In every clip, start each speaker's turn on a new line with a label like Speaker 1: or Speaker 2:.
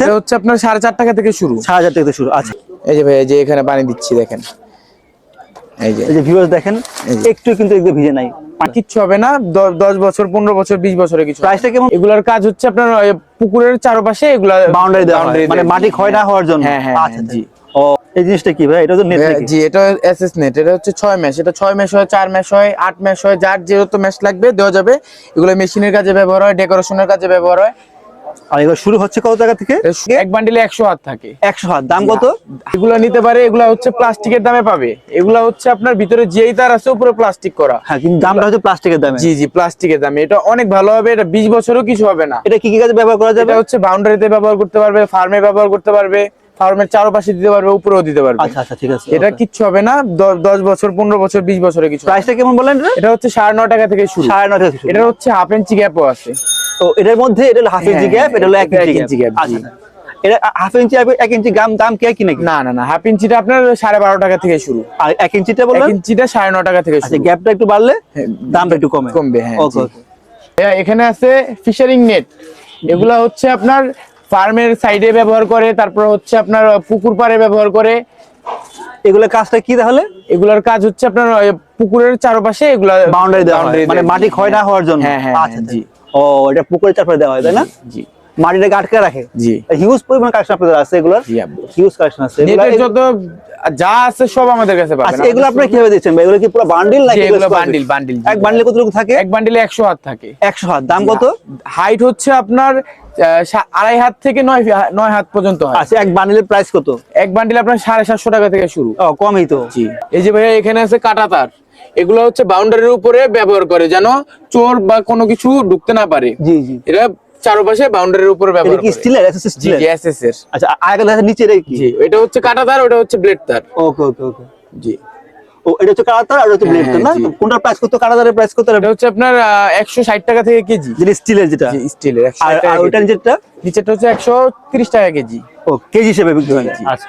Speaker 1: এটা হচ্ছে আপনার সাড়ে চার টাকা থেকে শুরু।
Speaker 2: সাড়ে টাকা থেকে শুরু আচ্ছা।
Speaker 1: এই যে ভাই এই যে এখানে পানি দিচ্ছি দেখেন। এই যে।
Speaker 2: এই যে ভিউয়ার্স দেখেন একটু কিন্তু একদম ভিজে নাই।
Speaker 1: কিচ্ছু হবে না দশ বছর পনেরো বছর বিশ বছরে কিছু।
Speaker 2: প্রাইসটা কেমন?
Speaker 1: এগুলার কাজ হচ্ছে আপনার পুকুরের চারপাশে এগুলা
Speaker 2: বাউন্ডারি দেওয়া মানে মাটি ক্ষয় না হওয়ার জন্য।
Speaker 1: হ্যাঁ, হ্যাঁ,
Speaker 2: আচ্ছা
Speaker 1: জি।
Speaker 2: ও এই জিনিসটা কি ভাই? এটা তো নেট
Speaker 1: হ্যাঁ, জি এটা এসএস নেট এটা হচ্ছে ম্যাশ এটা ম্যাশ হয় চার ম্যাশ হয় আট ম্যাশ হয় যার যেহেতু ম্যাশ লাগবে দেওয়া যাবে। এগুলো মেশিনের কাজে ব্যবহার হয় ডেকোরেশনের কাজে ব্যবহার হয়।
Speaker 2: আর এগুলো শুরু হচ্ছে কত টাকা থেকে?
Speaker 1: এক বান্ডিলে একশো হাত থাকে।
Speaker 2: একশো হাত দাম কত?
Speaker 1: এগুলো নিতে পারে এগুলা হচ্ছে প্লাস্টিকের দামে পাবে। এগুলা হচ্ছে আপনার ভিতরে যেই তার আছে উপরে প্লাস্টিক করা।
Speaker 2: হ্যাঁ কিন্তু দামটা হচ্ছে প্লাস্টিকের দামে।
Speaker 1: জি জি প্লাস্টিকের দামে। এটা অনেক ভালো হবে এটা বিশ বছরও কিছু হবে না।
Speaker 2: এটা কি কি কাজে ব্যবহার করা যাবে?
Speaker 1: এটা হচ্ছে বাউন্ডারিতে ব্যবহার করতে পারবে ফার্মে ব্যবহার করতে পারবে ফার্মের চারপাশে দিতে পারবে উপরেও দিতে পারবে।
Speaker 2: আচ্ছা আচ্ছা ঠিক আছে
Speaker 1: এটা কিচ্ছু হবে না দশ বছর পনেরো বছর বিশ বছরে কিছু
Speaker 2: প্রাইসটা কেমন বললেন এটা?
Speaker 1: হচ্ছে সাড়ে ন টাকা থেকে শুরু।
Speaker 2: সাড়ে নয় টাকা
Speaker 1: এটা হচ্ছে হাফ ইঞ্চি গ্যাপও আছে।
Speaker 2: তো এটার মধ্যে এটা হলো হাফ ইঞ্চি
Speaker 1: হ্যাঁ,
Speaker 2: গ্যাপ এটা হলো এক ইঞ্চি গ্যাপ আচ্ছা এটা হাফ ইঞ্চি এক ইঞ্চি দাম দাম কি কি নাকি?
Speaker 1: না না না হাফ ইঞ্চিটা আপনার সাড়ে বারো টাকা থেকে শুরু।
Speaker 2: আর এক ইঞ্চিটা বললেন?
Speaker 1: ইঞ্চিটা সাড়ে ন টাকা থেকে
Speaker 2: আচ্ছা
Speaker 1: শুরু।
Speaker 2: গ্যাপটা একটু বাড়লে
Speaker 1: হ্যাঁ,
Speaker 2: দামটা একটু কমে।
Speaker 1: কমবে, হ্যাঁ,
Speaker 2: ওকে
Speaker 1: এখানে আছে ফিশারিং নেট এগুলা হচ্ছে আপনার ফার্মের সাইডে ব্যবহার করে তারপর হচ্ছে আপনার পুকুর পাড়ে ব্যবহার করে।
Speaker 2: এগুলো কাজটা কি তাহলে?
Speaker 1: এগুলার কাজ হচ্ছে আপনার পুকুরের চারপাশে এগুলা
Speaker 2: বাউন্ডারি দেওয়া হয়, মানে মাটি ক্ষয় না হওয়ার জন্য।
Speaker 1: হ্যাঁ, হ্যাঁ,
Speaker 2: আচ্ছা
Speaker 1: জি।
Speaker 2: ও এটা পুকুরের চারপাশে দেওয়া হয় তাই না?
Speaker 1: জি
Speaker 2: মাটিটাকে আটকে রাখে?
Speaker 1: জি।
Speaker 2: হিউজ পরিমাণ কালেকশন আপনাদের আছে এগুলোর? হিউজ কালেকশন আছে। এগুলা-
Speaker 1: নেটের যত যা আছে সব আমাদের কাছে পাবেন।
Speaker 2: আচ্ছা এগুলো আপনারা কীভাবে দিচ্ছেন ভাই? এগুলো কি পুরো বান্ডিল নাকি
Speaker 1: এগুলো বান্ডিল বান্ডিল
Speaker 2: এক বান্ডিলে কতটুকু থাকে?
Speaker 1: এক বান্ডিলে একশো হাত থাকে।
Speaker 2: একশো হাত। দাম কত?
Speaker 1: হাইট হচ্ছে আপনার আহ, সা- আড়াই হাত থেকে নয় নয় হাত পর্যন্ত হয়।
Speaker 2: আচ্ছা এক বান্ডিলের প্রাইস কত?
Speaker 1: এক বান্ডিল আপনার সাড়ে সাতশো টাকা থেকে শুরু।
Speaker 2: ও কমই তো।
Speaker 1: জি। এই যে ভাইয়া এখানে আছে কাটা তার। এগুলো হচ্ছে বাউন্ডারির উপরে ব্যবহার করে যেন চোর বা কোনো কিছু ঢুকতে না পারে।
Speaker 2: জি জি।
Speaker 1: এরা চারপাশে বাউন্ডারির উপরে ব্যবহার করে।
Speaker 2: স্টিলের এসএস
Speaker 1: জি
Speaker 2: স্টিলের
Speaker 1: জি এসএস এর।
Speaker 2: আচ্ছা আর একটা দেখা নিচে এটা কি?
Speaker 1: জি এটা হচ্ছে কাটা তার ওটা হচ্ছে ব্লেড তার।
Speaker 2: ওকে ওকে ওকে।
Speaker 1: জি।
Speaker 2: ও এটা হচ্ছে কালার আর ওটা হচ্ছে ব্লেড
Speaker 1: হ্যাঁ,
Speaker 2: না?
Speaker 1: জি।
Speaker 2: তো কোনটার প্রাইস কত কালারের প্রাইস কত?
Speaker 1: এটা হচ্ছে আপনার একশো ষাট টাকা থেকে কেজি।
Speaker 2: যেটা স্টিলের যেটা।
Speaker 1: জি স্টিলের একশো
Speaker 2: আর আর ওইটা যেটা
Speaker 1: নিচেরটা হচ্ছে একশো তিরিশ টাকা কেজি।
Speaker 2: ও কেজি হিসেবে বিক্রি হয়। আচ্ছা।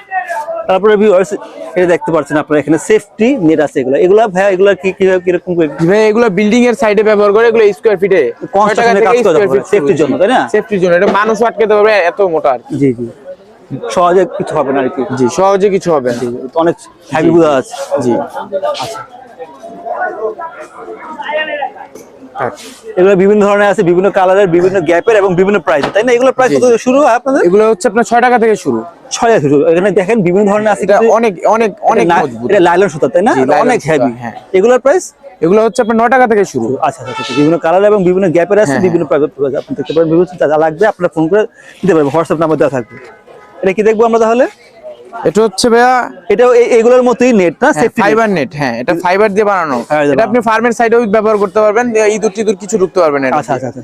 Speaker 2: তারপরে ভিউয়ার্স এটা দেখতে পাচ্ছেন আপনারা এখানে সেফটি নেট আছে এগুলো। এগুলো ভাই এগুলো কি কি কীরকম করে
Speaker 1: ভাই এগুলো বিল্ডিং এর সাইডে ব্যবহার করে এগুলো স্কয়ার ফিটে
Speaker 2: কনস্ট্রাকশনে কাজ করে সেফটির জন্য, তাই না?
Speaker 1: সেফটির জন্য। এটা মানুষ আটকাতে পারবে এত মোটা আর কি।
Speaker 2: জি জি। সহজে কিছু হবে না আর কি।
Speaker 1: জি সহজে কিছু হবে না।
Speaker 2: অনেক হেভি বোঝা আছে।
Speaker 1: জি।
Speaker 2: এগুলো বিভিন্ন ধরনের আছে বিভিন্ন কালারের বিভিন্ন গ্যাপের এবং বিভিন্ন প্রাইস তাই না? এগুলো প্রাইস কত শুরু হয় আপনাদের?
Speaker 1: এগুলো হচ্ছে আপনার ছয় টাকা থেকে শুরু।
Speaker 2: ছয় শুরু। এখানে দেখেন বিভিন্ন ধরনের আছে
Speaker 1: অনেক অনেক অনেক
Speaker 2: এটা লাইলন সুতা তাই না? অনেক হেভি
Speaker 1: হ্যাঁ।
Speaker 2: এগুলোর প্রাইস
Speaker 1: এগুলো হচ্ছে আপনার নয় টাকা থেকে শুরু।
Speaker 2: আচ্ছা আচ্ছা আচ্ছা বিভিন্ন কালার এবং বিভিন্ন গ্যাপের আছে
Speaker 1: হ্যাঁ,
Speaker 2: বিভিন্ন প্রাইভেট আপনি দেখতে পারেন বিভিন্ন যা লাগবে আপনারা ফোন করে দিতে পারবেন হোয়াটসঅ্যাপ নাম্বার দেওয়া থাকবে। এটা কি দেখব আমরা তাহলে?
Speaker 1: এটা হচ্ছে ভাইয়া
Speaker 2: এই- এগুলোর মতোই নেট না?
Speaker 1: ফাইবার নেট হ্যাঁ এটা ফাইবার দিয়ে বানানো। এটা আপনি ফার্মের সাইডেও ব্যবহার করতে পারবেন ইঁদুর টিদুর কিছু ঢুকতে পারবেন
Speaker 2: আচ্ছা আচ্ছা আচ্ছা।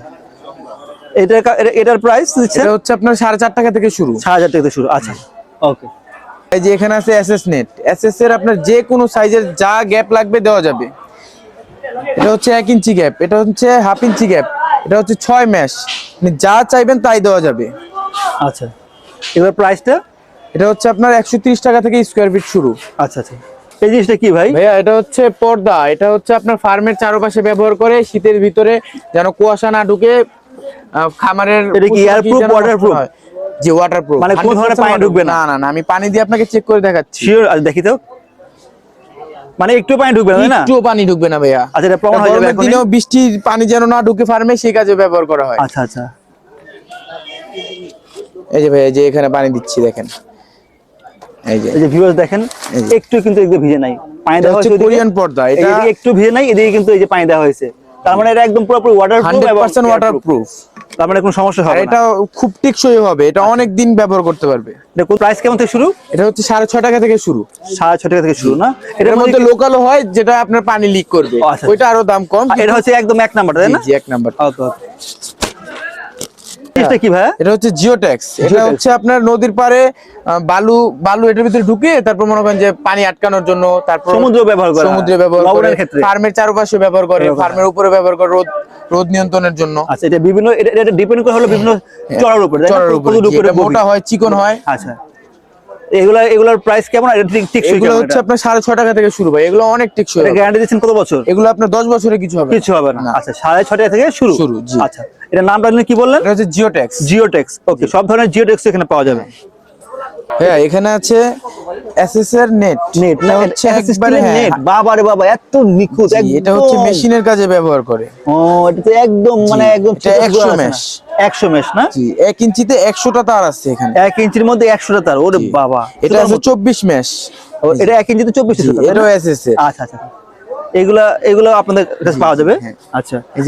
Speaker 2: এটা- এটার প্রাইস
Speaker 1: এটা হচ্ছে আপনার সাড়ে চার টাকা থেকে শুরু।
Speaker 2: টাকা থেকে শুরু আচ্ছা। ওকে।
Speaker 1: এই যে এখানে আছে এসএস নেট এসএস এর আপনার যে কোনো সাইজের যা গ্যাপ লাগবে দেওয়া যাবে। এটা হচ্ছে এক ইঞ্চি গ্যাপ এটা হচ্ছে হাফ ইঞ্চি গ্যাপ এটা হচ্ছে ছয় ম্যাশ যা চাইবেন তাই দেওয়া যাবে।
Speaker 2: আচ্ছা। এবার প্রাইসটা
Speaker 1: এটা হচ্ছে আপনার একশো তিরিশ টাকা থেকে স্কোয়ার ফিট শুরু।
Speaker 2: আচ্ছা আচ্ছা। এই জিনিসটা কি ভাই?
Speaker 1: ভাইয়া এটা হচ্ছে পর্দা। এটা হচ্ছে আপনার ফার্মের চারপাশে ব্যবহার করে শীতের ভিতরে যেন কুয়াশা না ঢুকে খামারের
Speaker 2: এটা কি waterproof?
Speaker 1: হয়। জি ওয়াটারপ্রুফ
Speaker 2: মানে কোনো ধরনের পানি ঢুকবে না?
Speaker 1: না না আমি পানি দিয়ে আপনাকে চেক করে দেখাচ্ছি।
Speaker 2: শিওর আচ্ছা দেখি তো। মানে একটু পানি ঢুকবে না না?
Speaker 1: একটুও পানি ঢুকবে না ভাইয়া।
Speaker 2: আচ্ছা এটা প্রমাণ হয়ে যাবে এখনই?
Speaker 1: দিনেও বৃষ্টির পানি যেন না ঢুকে ফার্মে সেই কাজে ব্যবহার করা হয়।
Speaker 2: আচ্ছা আচ্ছা।
Speaker 1: এই যে ভাই এই যে এখানে পানি দিচ্ছি দেখেন। এই যে।
Speaker 2: ভিউয়ার্স দেখেন একটু কিন্তু একদম ভিজে নাই। পানি দেওয়া হয়েছে
Speaker 1: কোরিয়ান পর্দা এটা
Speaker 2: একটু ভিজে নাই এদিকে কিন্তু এই যে পানি দেওয়া হয়েছে। তার মানে এটা একদম পুরোপুরি water
Speaker 1: hundred percent waterproof
Speaker 2: তার মানে কোনো সমস্যা হবে
Speaker 1: এটা
Speaker 2: এটা
Speaker 1: খুব টেকসই হবে এটা অনেক দিন ব্যবহার করতে পারবে।
Speaker 2: প্রাইস কেমন থেকে শুরু?
Speaker 1: এটা হচ্ছে সাড়ে ছয় টাকা থেকে শুরু।
Speaker 2: সাড়ে ছ টাকা থেকে শুরু না?
Speaker 1: এটার মধ্যে লোকালও হয় যেটা আপনার পানি লিক করবে।
Speaker 2: ও, আচ্ছা,
Speaker 1: ওইটা আরও দাম কম
Speaker 2: এটা হচ্ছে একদম এক নাম্বার তাই না?
Speaker 1: জি এক নাম্বার
Speaker 2: ওকে জিনিসটা কি ভাই
Speaker 1: এটা হচ্ছে জিওটেক্স এটা হচ্ছে আপনার নদীর পারে বালু বালু এটার ভিতরে ঢুকে তারপর মনে করেন যে পানি আটকানোর জন্য তারপর
Speaker 2: সমুদ্র ব্যবহার করে।
Speaker 1: সমুদ্র ব্যবহার করে। ফার্মের চারপাশে ব্যবহার করে ফার্মের উপরে ব্যবহার করে রোদ রোদ নিয়ন্ত্রণের জন্য।
Speaker 2: আচ্ছা এটা বিভিন্ন এটা ডিপেন্ড করে হলো বিভিন্ন চড়ার উপরে
Speaker 1: চড়ার উপরে। মোটা হয় চিকন হয়।
Speaker 2: আচ্ছা। প্রাইস কেমন?
Speaker 1: এগুলো হচ্ছে আপনার সাড়ে থেকে শুরু হয় এগুলো অনেক
Speaker 2: কত বছর?
Speaker 1: এগুলো আপনার দশ কিছু হবে
Speaker 2: কিছু হবে না। আচ্ছা সাড়ে থেকে শুরু? আচ্ছা কি বললেন?
Speaker 1: জিওটেক্স
Speaker 2: ওকে সব ধরনের জিওটেক্স এখানে পাওয়া যাবে।
Speaker 1: হ্যাঁ এখানে আছে নেট
Speaker 2: নেট
Speaker 1: হচ্ছে
Speaker 2: নেট
Speaker 1: হ্যাঁ,
Speaker 2: হ্যাঁ। বাবারে বাবা এত
Speaker 1: এটা হচ্ছে মেশিনের কাজে ব্যবহার করে।
Speaker 2: ও এটা তো একদম মানে একদম
Speaker 1: 100 ইঞ্চিতে 100টা তার আছে এখানে।
Speaker 2: ইঞ্চির মধ্যে 100টা তার ওরে বাবা।
Speaker 1: এটা আছে 24 মেশ
Speaker 2: এটা 1 ইঞ্চিতে 24
Speaker 1: তার এটা এসএস আচ্ছা,
Speaker 2: আচ্ছা আচ্ছা এগুলা এগুলা আপনাদের কাছে পাওয়া যাবে?
Speaker 1: হ্যাঁ।
Speaker 2: আচ্ছা।
Speaker 1: এই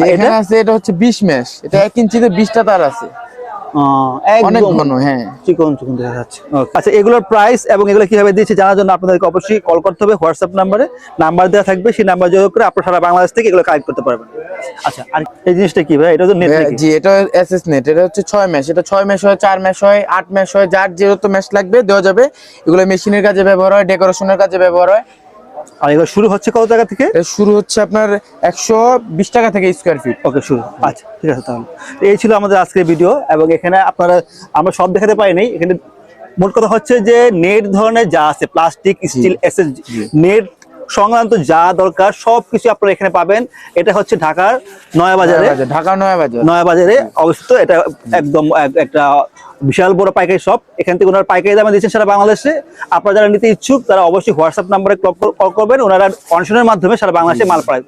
Speaker 2: এটা?
Speaker 1: হচ্ছে 20 মেশ এটা 1 ইঞ্চিতে 20টা তার আছে। অনেক ঘন হ্যাঁ।
Speaker 2: চিকন চিকন দেখা যাচ্ছে। আচ্ছা এগুলোর প্রাইস এবং এগুলো কীভাবে দিয়েছে জানার জন্য আপনাদেরকে অবশ্যই কল করতে হবে হোয়াটসঅ্যাপ নাম্বারে নাম্বার দেওয়া থাকবে সেই নাম্বার যোগ করে আপনারা সারা বাংলাদেশ থেকে এগুলো কালেক্ট করতে পারবেন। আচ্ছা আর এই জিনিসটা কি ভাই? এটা তো নেট
Speaker 1: হ্যাঁ, জি এটা এসএস নেট এটা হচ্ছে ম্যাশ এটা ম্যাশ হয় ম্যাশ হয় ম্যাশ হয় যার যেহেতু ম্যাশ লাগবে দেওয়া যাবে। এগুলো মেশিনের কাজে ব্যবহার হয় ডেকোরেশনের কাজে ব্যবহার হয়।
Speaker 2: আর এগুলো শুরু হচ্ছে কত টাকা থেকে?
Speaker 1: শুরু হচ্ছে আপনার একশো বিশ টাকা থেকে স্কোয়ার ফিট
Speaker 2: ওকে শুরু। আচ্ছা ঠিক আছে তাহলে। এই ছিল আমাদের আজকের ভিডিও এবং এখানে আপনারা আমরা সব দেখাতে পাইনি এখানে মোট কথা হচ্ছে যে নেট ধরনের যা আছে প্লাস্টিক স্টিল এসএস নেট সংক্রান্ত যা দরকার সব কিছু আপনারা এখানে পাবেন। এটা হচ্ছে ঢাকার নয়া বাজারে
Speaker 1: ঢাকা নয়া বাজার
Speaker 2: নয়া বাজারে অবস্থিত। এটা একদম একটা বিশাল বড় পাইকারি শপ। এখান থেকে ওনারা পাইকারি দামে দিচ্ছেন সারা বাংলাদেশে। আপনারা যারা নিতে ইচ্ছুক তারা অবশ্যই হোয়াটসঅ্যাপ নাম্বারে কল করবেন। ওনারা অনশনের মাধ্যমে সারা বাংলাদেশে মাল পাঠায়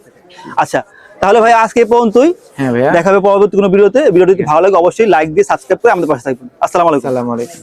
Speaker 2: আচ্ছা তাহলে ভাই আজকে পর্যন্তই।
Speaker 1: হ্যাঁ
Speaker 2: দেখাবে পরবর্তী কোনো ভিডিওতে। ভিডিওটি ভালো লাগে অবশ্যই লাইক দিয়ে সাবস্ক্রাইব করে আমাদের পাশে থাকবেন।
Speaker 1: আসসালামু আলাইকুম।